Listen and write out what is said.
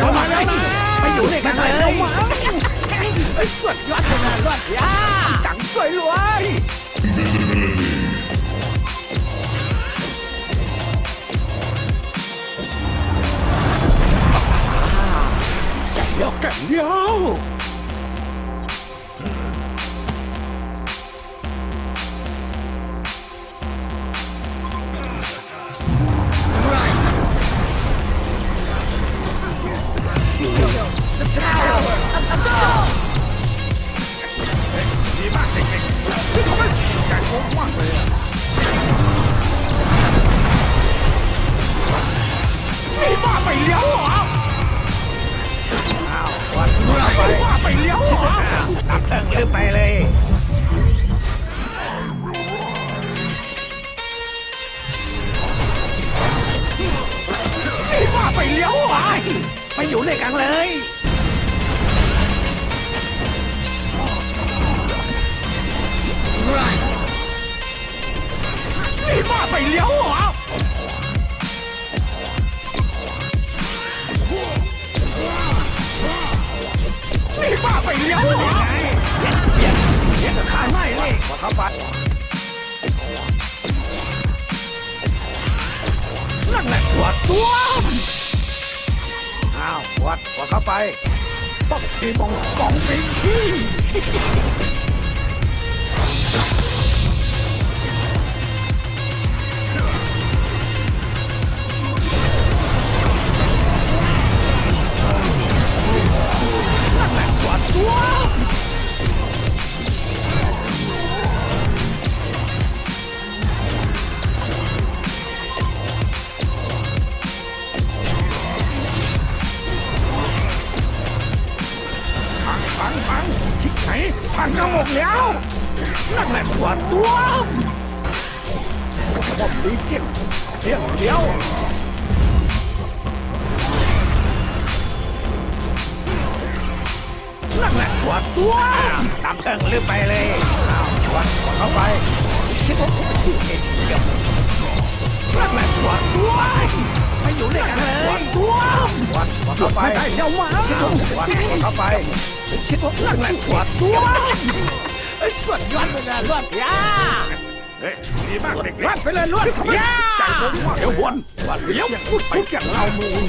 เอามาเลยไปอยู่ด้วยกันเลยไอ้สุดยอดคนนั้นด้วยย่าจังสวยรวยแดี๋กันเดียว ตัดเติงลืมไปเลยนี่บ้าไปเลี้ยวเหรอไปอยู่ด้วยกันเลยนี่บ้าไปเลี้ยวเหรอนี่บ้าไปเลี้ยวเหรอ ขาไม่เลยพอเข้าไปนั่นแหละตัวตัวอ้าววัดพอเข้าไปต้องทีมองกองเป็ ชิบไหนพังกระหมกแล้วนั่นแหละตัวตัวผมดีเก็บเดียวเดียวนั่นแหละตัวตัวตัดเติงลืมไปเลยอ้าววัดพอเข้าไปคิดว่าผมถูกเองเดียวนั่นแหละตัวตัวไปอยู่ด้วยกันเลย วัดพอเข้าไปไม่ได้เดี๋ยวมาวัดพอเข้าไปคิดว่านั่นแหละตัวตัวสุดยอดเลยนะสุดยอดเฮ้ยดีมากเด็กๆวัดไปเลยลวดย่าใจผมว่าเดี๋ยววนวัดเดี๋ยวพูดไปแก่เรามูล